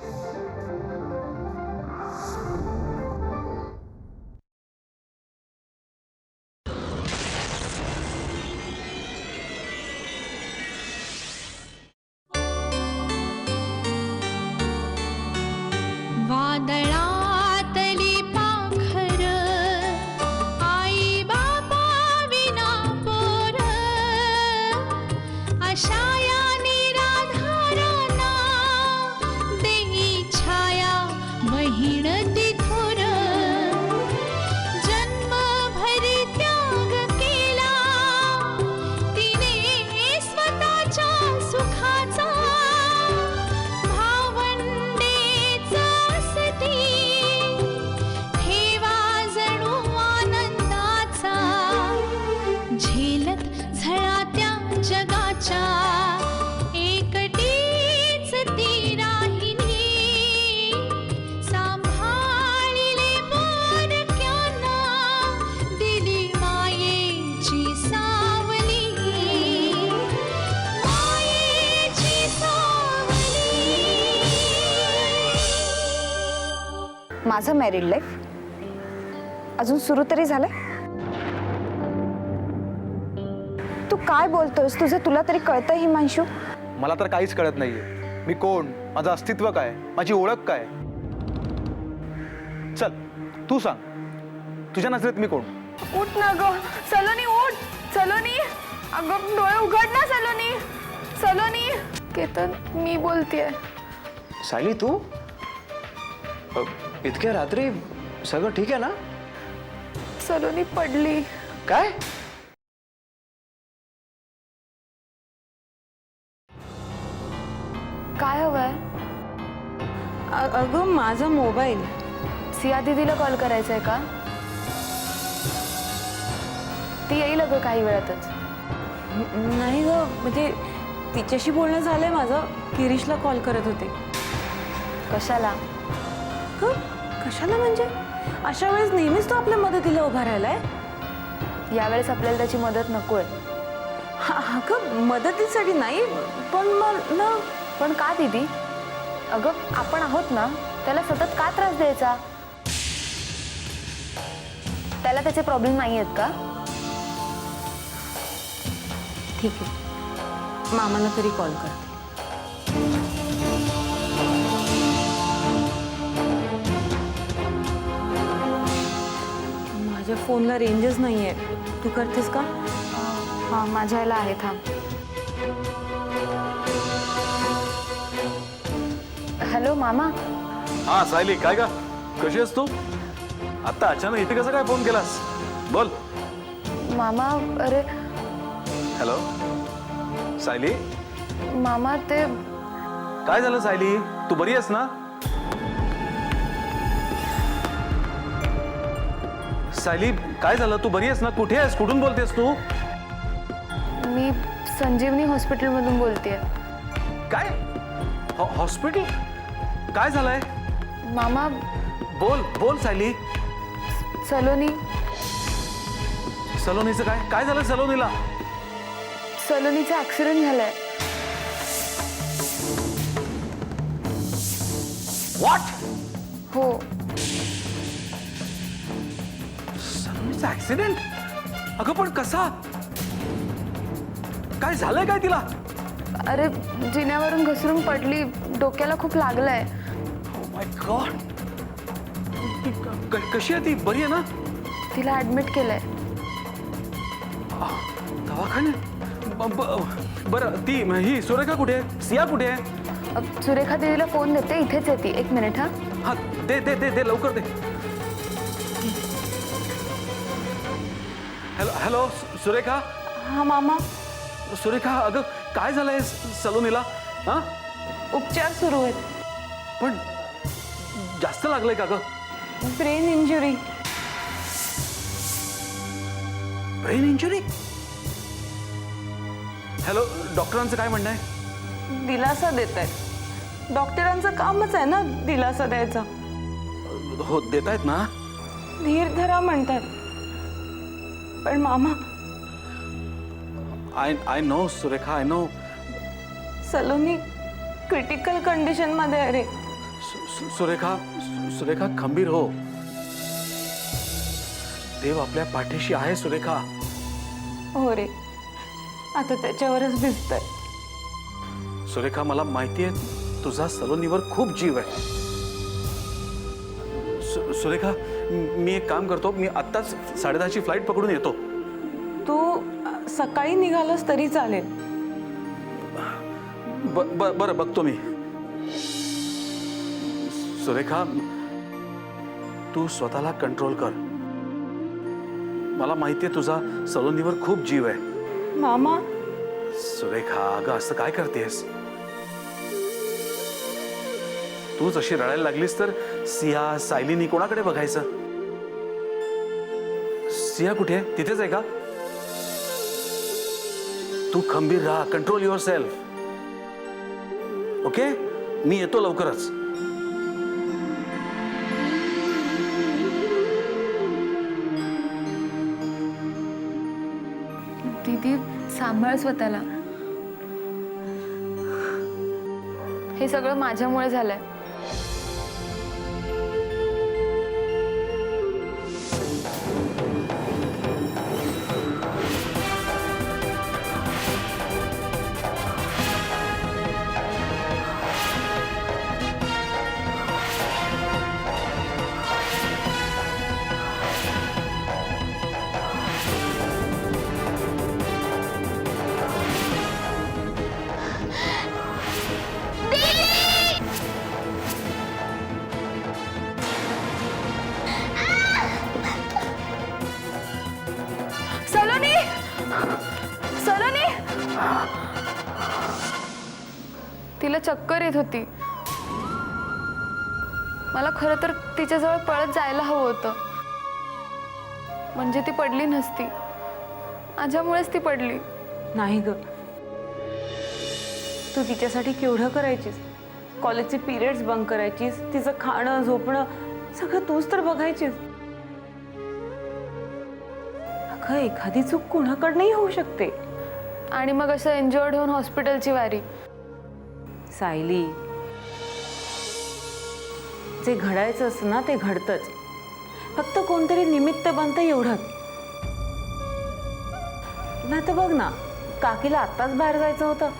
Thank you. माझं married life अजून सुरू तरी झालंय? तू काय बोलतोयस? तुझं तुला तरी कळतं हिमांशू? मला तर काहीच कळत नाहीये. मी कोण? माझं अस्तित्व काय? माझी ओळख काय? चल तू सांग. तुझ्या नजरेत मी कोण? उठ ना ग. सलोनी उठ. सलोनी. अगं डोळे उघड ना सलोनी. सलोनी. केतन मी बोलतेय. सायली तू? इतक्या रात्री सगळं ठीक आहे ना? सलोनी पडली. काय? काय हवंय? अगं माझा मोबाईल. सिया दीदीला कॉल करायचा आहे का? ती येईल अगं काही वेळातच. नाही ग म्हणजे तिच्याशी बोलणं झालंय माझं. किरीशला कॉल करत होते. कशाला? ग कशाला म्हणजे? अशा वेळेस नेहमीच तो आपल्या मदतीला उभा राहिलाय? यावेळेस आपल्याला त्याची मदत नकोय. हा अगं मदतीसाठी नाही पण मग ना? पण का दीदी? अगं आपण आहोत ना त्याला सतत का त्रास द्यायचा? त्याला त्याचे प्रॉब्लेम नाही आहेत का? ठीक आहे. मामाला तरी कॉल करते फोनला रेंजच नाही आहे तू करतेस का? हां माझ्या ह्याला आहे थांब. हॅलो मामा? हा सायली काय का कशी आहेस तू? आता अचानक इथे कसं काय फोन केलास? बोल. मामा अरे हॅलो? सायली? मामा ते काय झालं सायली? तू बरी आहेस ना? सायली काय झालं? तू बरी आहेस ना? कुठे आहेस? कुठून बोलतेस तू? मी संजीवनी हॉस्पिटलमधून बोलतेय. काय? हॉ- हॉस्पिटल? काय झालंय? मामा? बोल बोल सायली. सलोनी. सलोनीचं काय? काय झालं सलोनीला? सलोनीचा ऍक्सिडेंट झालाय. व्हॉट हो. सलोनीचा ऍक्सिडेंट अगं पण कसा? काय झालंय काय तिला? अरे जिन्यावरून घसरून पडली. डोक्याला खूप लागलंय. माय गॉड कशी आहे ती? बरी आहे ना? तिला ऍडमिट केलंय. दवाखान्यात? ब- बरं ती ही सुरेखा कुठे आहे? सिया कुठे आहे? अ, सुरेखा दीदीला फोन देते. इथेच येते एक मिनिट हा. हा दे दे दे दे लवकर दे. Hello hello Surekha? हा मामा. सुरेखा अगं काय झालंय सलोनीला? हा? उपचार सुरू आहेत. पण जास्त लागलंय का ग? Brain injury. Brain injury? Hello डॉक्टरांचं काय म्हणणं आहे? दिलासा देत आहेत डॉक्टरांचं कामच आहे ना दिलासा द्यायचा. हो देत आहेत ना? धीर धरा म्हणतात. पण मामा. I I know Surekha I know Saloni critical कंडिशनमध्ये आहे रे. सु- सु- सुरेखा सु- सुरेखा खंबीर हो. देव आपल्या पाठीशी आहे सुरेखा. हो रे. आता त्याच्यावरच भिजतंय. सुरेखा मला माहिती आहे तुझा सलोनीवर खूप जीव आहे. सु- सुरेखा म- एक काम करतो मी आत्ताच साडेदहाची फ्लाईट पकडून येतो. तू अ, सकाळी निघालास तरी चालेल. ब ब बरं बघतो मी. सुरेखा तू स्वतःला कंट्रोल कर. मला माहिती आहे तुझा सलोनीवर खूप जीव आहे. मामा. सुरेखा अगं असं काय करतेस? तूच अशी रडायला लागलीस तर सिया सायलीनी कोणाकडे बघायचं? सिया कुठे आहे? तिथेच आहे का? तू खंबीर राहा कंट्रोल युअर सेल्फ ओके मी येतो लवकरच. दीदी सांभाळ स्वतःला. हे सगळं माझ्यामुळे झालंय. तिला चक्कर येत होती. मला खरं तर तिच्याजवळ पळत जायला हवं होतं. म्हणजे ती पडली नसती. माझ्यामुळेच ती पडली. नाही ग. तू तिच्यासाठी केवढं करायचीस? कॉलेजचे पिरियड्स बंक करायचीस तिचं खाणं झोपणं सगळं तूच तर बघायचीस. अगं एखादी चूक कुणाकडनंही होऊ शकते. आणि मग असं एन्जॉयड होऊन हॉस्पिटलची वारी. सायली जे घडायचं असतं ना ते घडतंच. फक्त कोणतरी निमित्त बनतं एवढंच नाही तर बघ ना काकीला आत्ताच बाहेर जायचं होतं.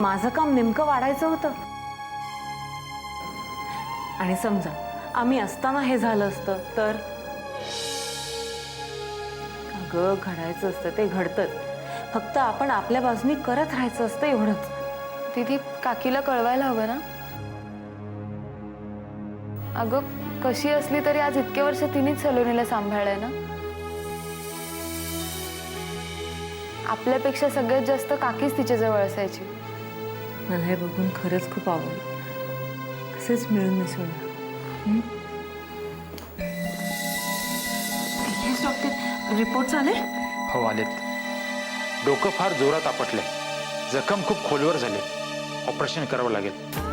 माझं काम नेमकं वाढायचं होतं. आणि समजा आम्ही असताना हे झालं असतं तर? अगं घडायचं असतं ते घडतंच. फक्त आपण आपल्या बाजूनी करत राहायचं असतं एवढंच. दीदी काकीला कळवायला हवं ना? अगं कशी असली तरी आज इतके वर्ष तिनेच सलोनीला सांभाळलंय ना? आपल्यापेक्षा सगळ्यात जास्त काकीच तिच्याजवळ असायची. मला हे बघून खरंच खूप आवडलं. असेच मिळून मिसळून रिपोर्ट झाले? हो आलेत. डोकं फार जोरात आपटले जखम खूप खोलवर झाले. ऑपरेशन करावं लागेल.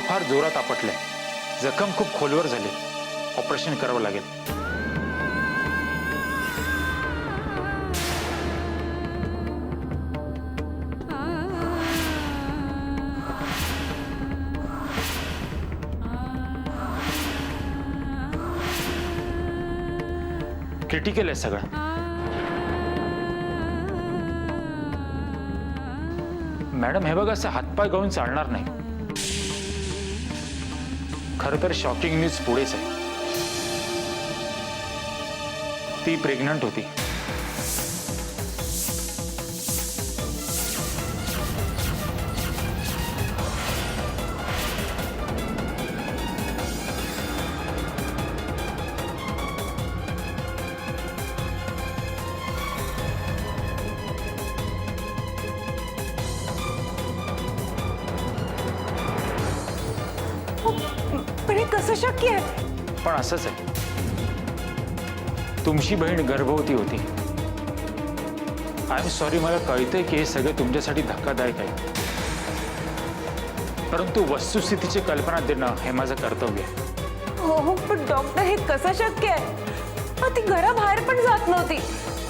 डोकं फार जोरात आपटलंय जखम खूप खोलवर झाली. ऑपरेशन करावं लागेल. क्रिटिकल आहे सगळं. मॅडम हे बघा असं हातपाय गाऊन चालणार नाही. खरं तर शॉकिंग न्यूज पुढेच आहे. ती प्रेग्नंट होती. कसं शक्य आहे? पण असंच आहे. तुमची बहीण गर्भवती होती. आय एम सॉरी मला कळतंय की हे सगळं तुमच्यासाठी धक्कादायक आहे. परंतु वस्तुस्थितीची कल्पना देणं हे माझं कर्तव्य आहे. हो हो पण डॉक्टर हे कसं शक्य आहे? अहो, ती घराबाहेर पण जात नव्हती.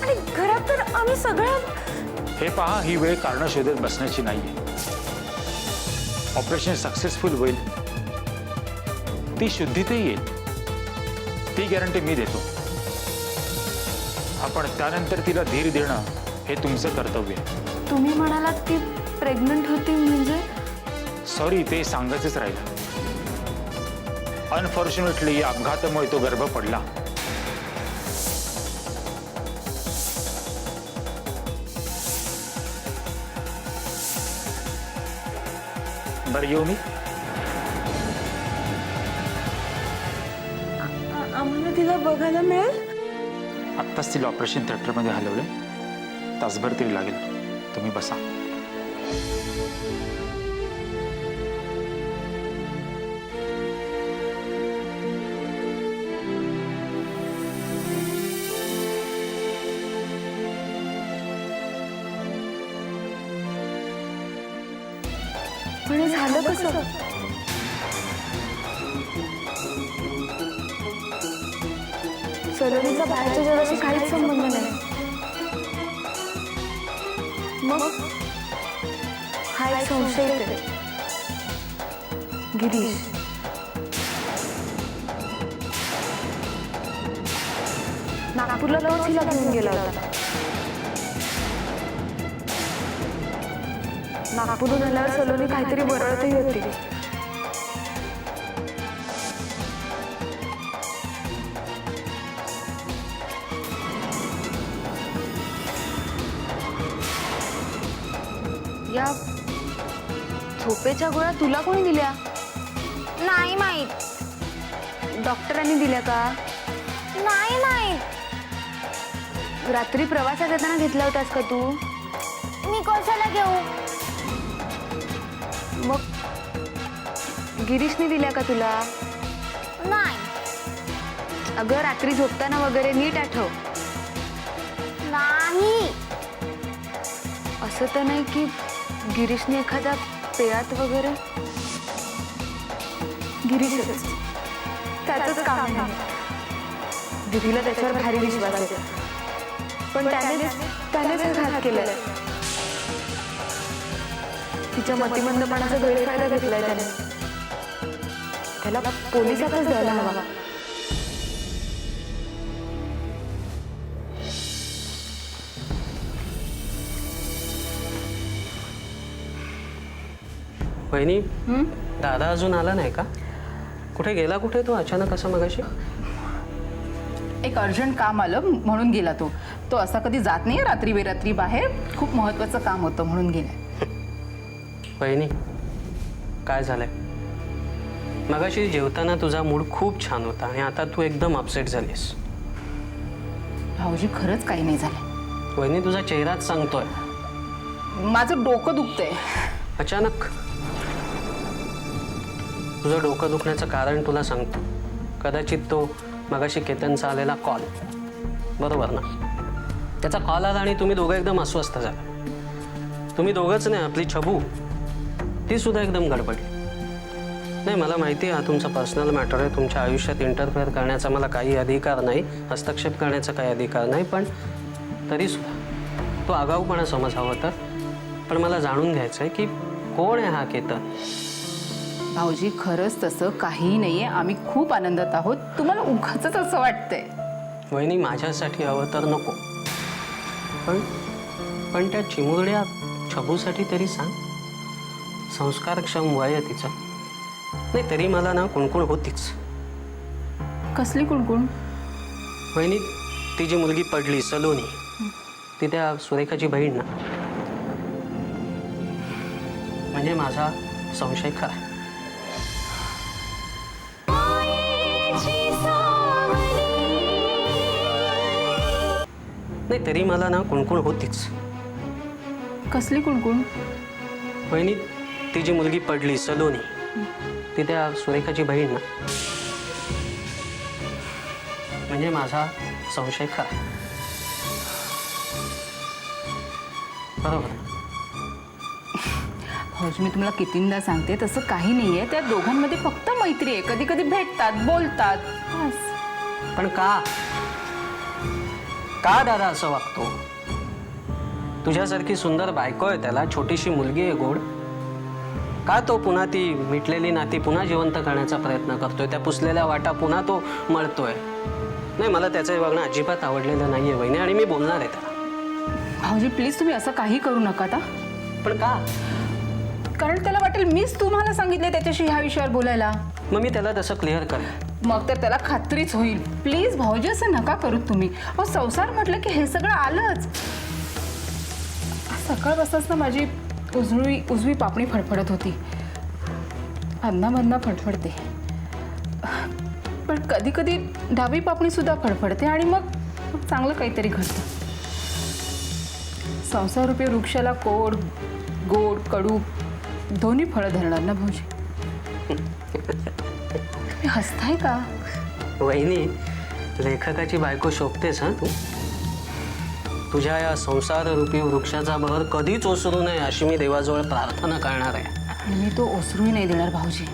आणि घरात तर आम्ही सगळ्या हे पहा ही वेळ कारणं शोधत बसण्याची नाहीये. ऑपरेशन सक्सेसफुल होईल. ती शुद्धीतही येईल. ती गॅरंटी मी देतो. आपण त्यानंतर तिला धीर देणं हे तुमचं कर्तव्य आहे. तुम्ही म्हणालात ती प्रेग्नंट होती म्हणजे? सॉरी ते सांगायचंच राहिलं. अनफॉर्च्युनेटली या अपघातामुळे तो गर्भ पडला. बरं येऊ मी? आत्ताच तिला ऑपरेशन थिएटरमध्ये हलवलं. तासभर तरी लागेल. तुम्ही बसा. झालं कसं? सलोनीचा बाहेरच्या जगाशी काहीच संबंध नाही. मग? हा एक संशय गिरीश. नागपूरला लवच हिला घेऊन गेला होता. नागपूरहून आल्यावर सलोनी काहीतरी बरळतही होती. झोपेच्या गोळ्या तुला कोणी दिल्या? नाही माहीत. डॉक्टरांनी दिल्या का? नाही माहीत. रात्री प्रवासात येताना घेतल्या होत्यास का तू? मी कशाला घेऊ? मग गिरीशने दिल्या का तुला? नाही. अगं रात्री झोपताना वगैरे नीट आठव. नाही. असं तर नाही की गिरीशने एखाद्या पेयात वगैरे? गिरीशच. त्याचंच काम आहे. दिदीला त्याच्यावर भारी विश्वास आहे. पण त्याने त्यानेच घात केलेला आहे तिच्या मतिमंदपणाचा गैरफायदा घेतलाय त्याने. त्याला पोलिसातच द्यायला हवा. वहिनी दादा अजून आला नाही का? कुठे गेला कुठे तो अचानक असं मगाशी? एक अर्जंट काम आलं म्हणून गेला तो. तो असा कधी जात नाही रात्री बेरात्री बाहेर. खूप महत्वाचं काम होतं म्हणून गेला वहिनी काय झालंय? मगाशी जेवताना तुझा मूड खूप छान होता आणि आता तू एकदम अपसेट झालीस. भाऊजी खरंच काही नाही झालं वहिनी तुझा चेहराच सांगतोय. माझं डोकं दुखतंय. अचानक? तुझं डोकं दुखण्याचं कारण तुला सांगतो. कदाचित तो मगाशी केतनचा आलेला कॉल बरोबर ना? त्याचा कॉल आला आणि तुम्ही दोघं एकदम अस्वस्थ झाला. तुम्ही दोघंच नाही आपली छबू. ती सुद्धा एकदम गडबडली. नाही मला माहिती आहे हा तुमचा पर्सनल मॅटर आहे. तुमच्या आयुष्यात इंटरफेअर करण्याचा मला काही अधिकार नाही हस्तक्षेप करण्याचा काही अधिकार नाही पण तरीसुद्धा तो आगाऊपणा समज हवं तर. पण मला जाणून घ्यायचं आहे की कोण आहे हा केतन? भाऊजी खरंच तसं काहीही नाहीये. आम्ही खूप आनंदात आहोत. तुम्हाला उगाच असं वाटतंय. वहिनी माझ्यासाठी हवं तर नको. पण पण त्या चिमुरड्या छबूसाठी तरी सांग. संस्कारक्षम वय आहे तिचं. नाही तरी मला ना कुणकुण होतीच. कसली कुणकुण? वहिनी ती जी मुलगी पडली सलोनी ती त्या सुरेखाची बहीण ना. म्हणजे माझा संशय खरा नाही तरी मला ना कुणकुण होतीच. कसली कुणकुण? वहिनी ती जी मुलगी पडली सलोनी ती त्या सुरेखाची बहीण ना. म्हणजे माझा संशय खरा. बरोबर. भाऊजी मी तुम्हाला कितींदा सांगते तसं काही नाही आहे त्या दोघांमध्ये फक्त मैत्री आहे. कधी कधी भेटतात बोलतात. बस. पण का? का दादा असं वागतो? तुझ्यासारखी सुंदर बायको आहे त्याला छोटीशी मुलगी आहे गोड. का तो पुन्हा ती मिटलेली नाती पुन्हा जिवंत करण्याचा प्रयत्न करतोय? त्या पुसलेल्या वाटा पुन्हा तो मळतोय. नाही मला त्याचं वागणं अजिबात आवडलेलं नाहीये वहिनी आणि मी बोलणार आहे त्याला. भाऊजी प्लीज तुम्ही असं काही करू नका आता. पण का? कारण त्याला वाटेल मीच तुम्हाला सांगितले त्याच्याशी ह्या विषयावर बोलायला. मग मी त्याला तसं क्लिअर करेन. मग तर त्याला खात्रीच होईल. प्लीज भाऊजी असं नका करू तुम्ही. अहो संसार म्हटलं की हे सगळं आलंच. सकाळपासूनच ना माझी उजवी उजवी पापणी फडफडत होती. अधनामधना फडफडते. पण कधी कधी डावी पापणी सुद्धा फडफडते आणि मग मग चांगलं काहीतरी घडतं. संसार रुपये वृक्षाला कोड गोड कडू दोन्ही फळं धरणार ना भाऊजी? तुम्ही हसताय का? वहिनी लेखकाची बायको शोभतेस हा? तू तुझ्या या संसाररूपी वृक्षाचा बहर कधीच ओसरू नये अशी मी देवाजवळ प्रार्थना करणार आहे. मी तो ओसरूही नाही देणार भाऊजी.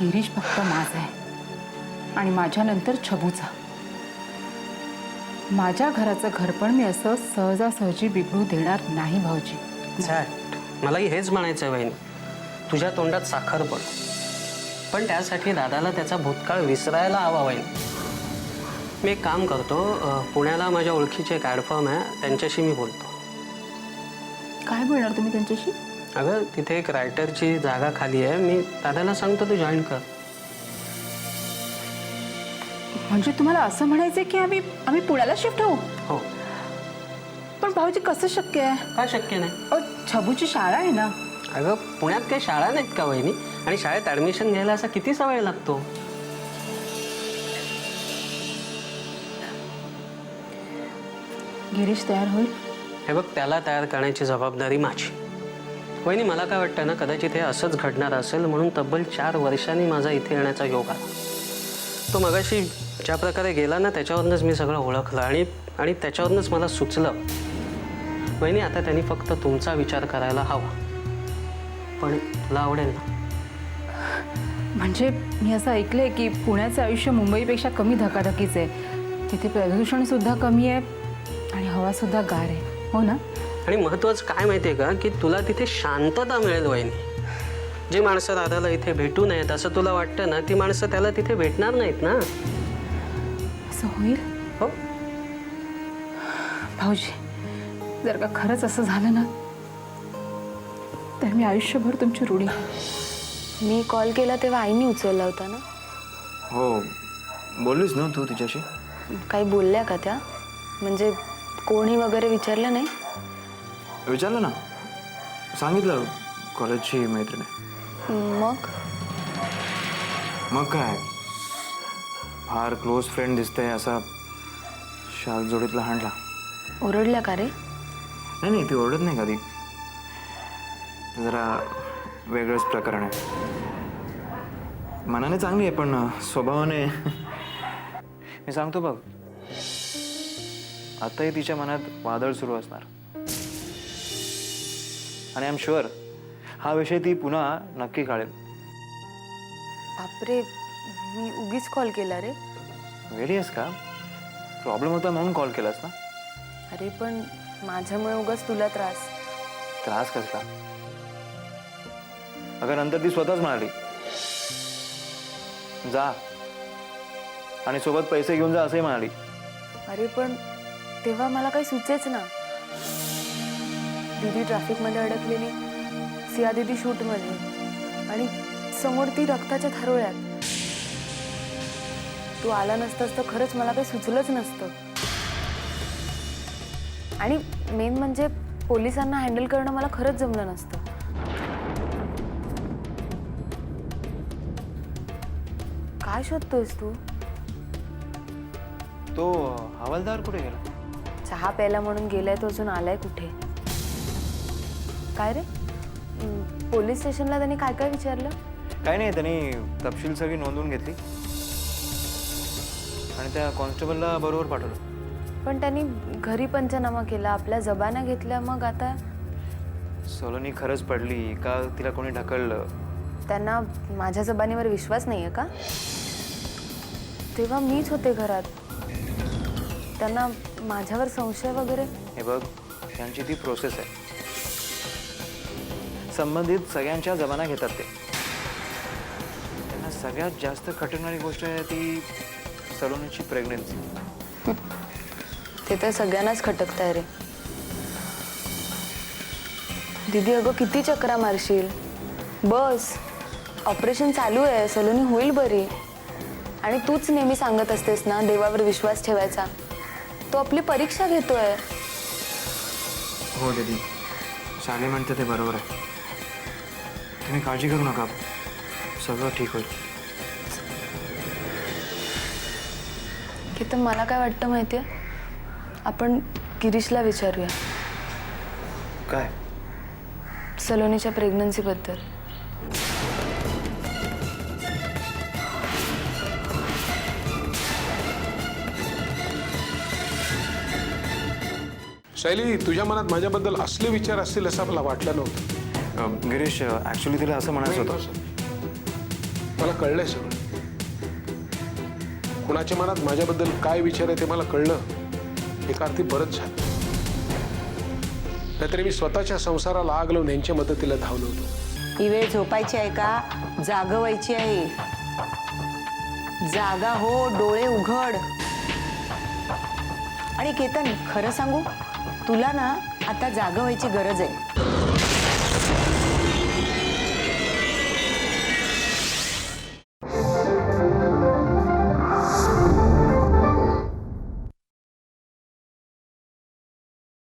गिरीश फक्त माझा आहे आणि माझ्यानंतर छबूचा. माझ्या घराचं घरपण मी असं सहजासहजी बिघडू देणार नाही भाऊजी. एक्झॅक्ट मलाही हेच म्हणायचं आहे वहिनी. तुझ्या तोंडात साखर पड. पण त्यासाठी दादाला त्याचा भूतकाळ विसरायला हवा वहिनी. मी एक काम करतो पुण्याला माझ्या ओळखीचे एक ॲडफॉर्म आहे त्यांच्याशी मी बोलतो. काय बोलणार तुम्ही त्यांच्याशी? अगं तिथे एक रायटरची जागा खाली आहे मी दादाला सांगतो तू जॉईन कर. म्हणजे तुम्हाला असं म्हणायचं की आम्ही आम्ही पुण्याला शिफ्ट होऊ? हो. पण भाऊजी कसं शक्य आहे? का शक्य नाही? छबूची शाळा आहे ना? अगं पुण्यात काही शाळा नाहीत का वहिनी? आणि शाळेत ॲडमिशन घ्यायला असा किती वेळ लागतो? गिरीश तयार होईल? हे बघ त्याला तयार करण्याची जबाबदारी माझी. वहिनी मला काय वाटतं ना कदाचित हे असंच घडणार असेल म्हणून तब्बल चार वर्षांनी माझा इथे येण्याचा योग आला. तो मगाशी ज्या प्रकारे गेला ना त्याच्यावरूनच मी सगळं ओळखलं आणि आणि त्याच्यावरूनच मला सुचलं. वहिनी आता त्यांनी फक्त तुमचा विचार करायला हवा. पण तुला आवडेल ना. म्हणजे मी असं ऐकलंय की पुण्याचं आयुष्य मुंबईपेक्षा कमी धकाधकीचं आहे. तिथे प्रदूषण सुद्धा कमी आहे आणि हवा सुद्धा गार आहे. हो ना? आणि महत्त्वाचं काय माहिती आहे का? की तुला तिथे शांतता मिळेल वहिनी जी माणसं दादाला इथे भेटू नयेत असं तुला वाटतं ना ती माणसं त्याला तिथे भेटणार नाहीत ना? असं होईल? हो. भाऊजी जर का खरंच असं झालं ना तर मी आयुष्यभर तुमची आहे. मी कॉल केला तेव्हा आईने उचलला होता ना? हो बोललीस ना तू तिच्याशी? काही बोलल्या का त्या? म्हणजे कोणी वगैरे विचारलं नाही? विचारलं ना? सांगितलं कॉलेजची मैत्रीण. आहे मग? मग काय? फार क्लोज फ्रेंड दिसतंय असा शाल जोडीतला हाणला ओरडल्या का रे? नाही नाही ती ओरडत नाही कधी जरा वेगळंच प्रकरण आहे. मनाने चांगली आहे पण स्वभावाने मी सांगतो बघ. आताही तिच्या मनात वादळ सुरू असणार. आणि आय एम शुअर हा विषय ती पुन्हा नक्की काढेल. बापरे मी उगीच कॉल केला रे. वेडी आहेस का? प्रॉब्लेम होता म्हणून कॉल केलास ना? अरे पण माझ्यामुळे उगाच तुला त्रास. त्रास कसला? अगं नंतर ती स्वतःच म्हणाली जा आणि सोबत पैसे घेऊन जा असंही म्हणाली. अरे पण तेव्हा मला काही सुचेच ना. दीदी ट्रॅफिकमध्ये अडकलेली सिया दीदी शूटमध्ये आणि समोर ती रक्ताच्या थारोळ्यात तू आला नसतास तर खरंच मला काही सुचलंच नसतं. आणि मेन म्हणजे पोलिसांना हँडल करणं मला खरंच जमलं नसतं. काय शोधतोयस तू? तो हवालदार कुठे गेला? चहा प्यायला म्हणून गेलाय तो अजून आलाय कुठे? काय रे? पोलीस स्टेशनला त्यांनी काय काय विचारलं? काय नाही त्यांनी तपशील सगळी नोंदवून घेतली. आणि त्या कॉन्स्टेबलला बरोबर पाठवलं. पण त्यांनी घरी पंचनामा केला आपल्या जबाना घेतल्या मग आता सलोनी खरंच पडली का तिला कोणी ढकललं? त्यांना माझ्या जबानीवर विश्वास नाही आहे का? तेव्हा मीच होते घरात. त्यांना माझ्यावर संशय वगैरे? हे बघ त्यांची ती प्रोसेस आहे. संबंधित सगळ्यांच्या जमाना घेतात ते. त्यांना सगळ्यात जास्त खटकणारी गोष्ट आहे ती सलोनीची प्रेग्नन्सी ते तर सगळ्यांनाच खटकताय रे. दीदी अगं किती चक्रा मारशील. बस ऑपरेशन चालू आहे सलोनी होईल बरी. आणि तूच नेहमी सांगत असतेस ना देवावर विश्वास ठेवायचा. तो आपली परीक्षा घेतोय. हो दीदी. साले म्हणते ते बरोबर आहे. तुम्ही काळजी करू नका. सगळं ठीक होईल. की तर मला काय वाटतं माहिती आहे आपण गिरीशला विचारूया. काय? सलोनीच्या प्रेग्नन्सीबद्दल. शैली तुझ्या मनात माझ्याबद्दल असले विचार असतील असं मला वाटलं नव्हतं. गिरीश ॲक्च्युली तिला असं म्हणायचं होतं. मला कळलंय सगळं. कुणाच्या मनात माझ्याबद्दल काय विचार आहे ते मला कळलं. एका अर्थी बरंच झालं. नाहीतरी मी स्वतःच्या संसाराला आग लावून यांच्या मदतीला धावलो होतो. ही वेळ झोपायची आहे का? जागवायची आहे. जागा हो डोळे उघड. आणि केतन खरं सांगू? तुला ना आता जागवायची गरज आहे.